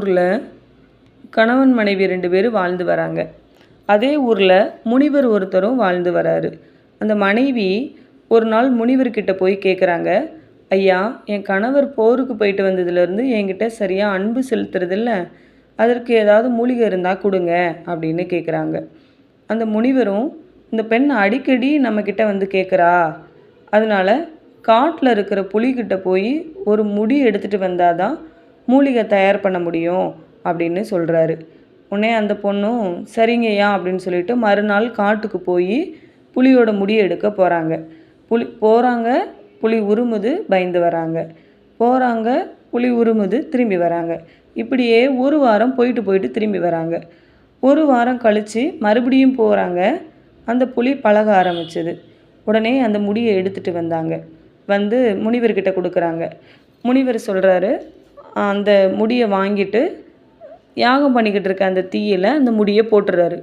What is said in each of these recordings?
ஊரில் கணவன் மனைவி ரெண்டு பேரும் வாழ்ந்து வராங்க. அதே ஊரில் முனிவர் ஒருத்தரும் வாழ்ந்து வராரு. அந்த மனைவி ஒரு நாள் முனிவர்கிட்ட போய் கேட்குறாங்க ஐயா என் கணவர் போருக்கு போயிட்டு வந்ததுலேருந்து என்கிட்ட சரியாக அன்பு செலுத்துறதில்ல. அதற்கு ஏதாவது மூலிகை இருந்தால் கொடுங்க அப்படின்னு கேட்குறாங்க அந்த முனிவரும் இந்த பெண் அடிக்கடி நம்மக்கிட்ட வந்து கேட்குறா அதனால காட்டில் இருக்கிற புலிகிட்ட போய் ஒரு முடி எடுத்துகிட்டு வந்தால் தான் மூலிகை தயார் பண்ண முடியும் அப்படின்னு சொல்கிறாரு உடனே அந்த பொண்ணும் சரிங்கய்யா அப்படின்னு சொல்லிட்டு மறுநாள் காட்டுக்கு போய் புலியோட முடி எடுக்க போகிறாங்க புலி போகிறாங்க புலி உருமுது பயந்து வராங்க. போகிறாங்க புலி உருமுது திரும்பி வராங்க. இப்படியே ஒரு வாரம் போயிட்டு போயிட்டு திரும்பி வராங்க. ஒரு வாரம் கழித்து மறுபடியும் போகிறாங்க அந்த புலி பழக ஆரம்பிச்சது. உடனே அந்த முடியை எடுத்துகிட்டு வந்தாங்க. வந்து முனிவர்கிட்ட கொடுக்குறாங்க. முனிவர் சொல்கிறாரு அந்த முடியை வாங்கிட்டு யாகம் பண்ணிக்கிட்டு இருக்க அந்த தீயில் அந்த முடியை போட்டுறாரு.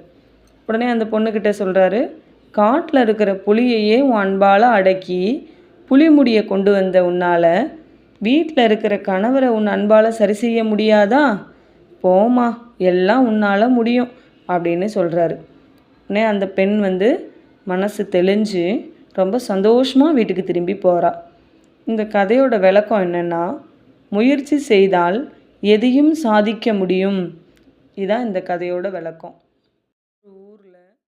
உடனே அந்த பொண்ணுக்கிட்ட சொல்கிறாரு காட்டில் இருக்கிற புலியையே உன் அன்பால் அடக்கி புலி முடியை கொண்டு வந்த உன்னால் வீட்டில் இருக்கிற கணவரை உன் அன்பால் சரி செய்ய முடியாதா? போமா எல்லாம் உன்னால் முடியும் அப்படின்னு சொல்கிறாரு உடனே அந்த பெண் வந்து மனசு தெளிஞ்சு ரொம்ப சந்தோஷமாக வீட்டுக்கு திரும்பி போகிறா இந்த கதையோட விளக்கம் என்னென்னா முயற்சி செய்தால் எதையும் சாதிக்க முடியும். இதுதான் இந்த கதையோட விளக்கம்.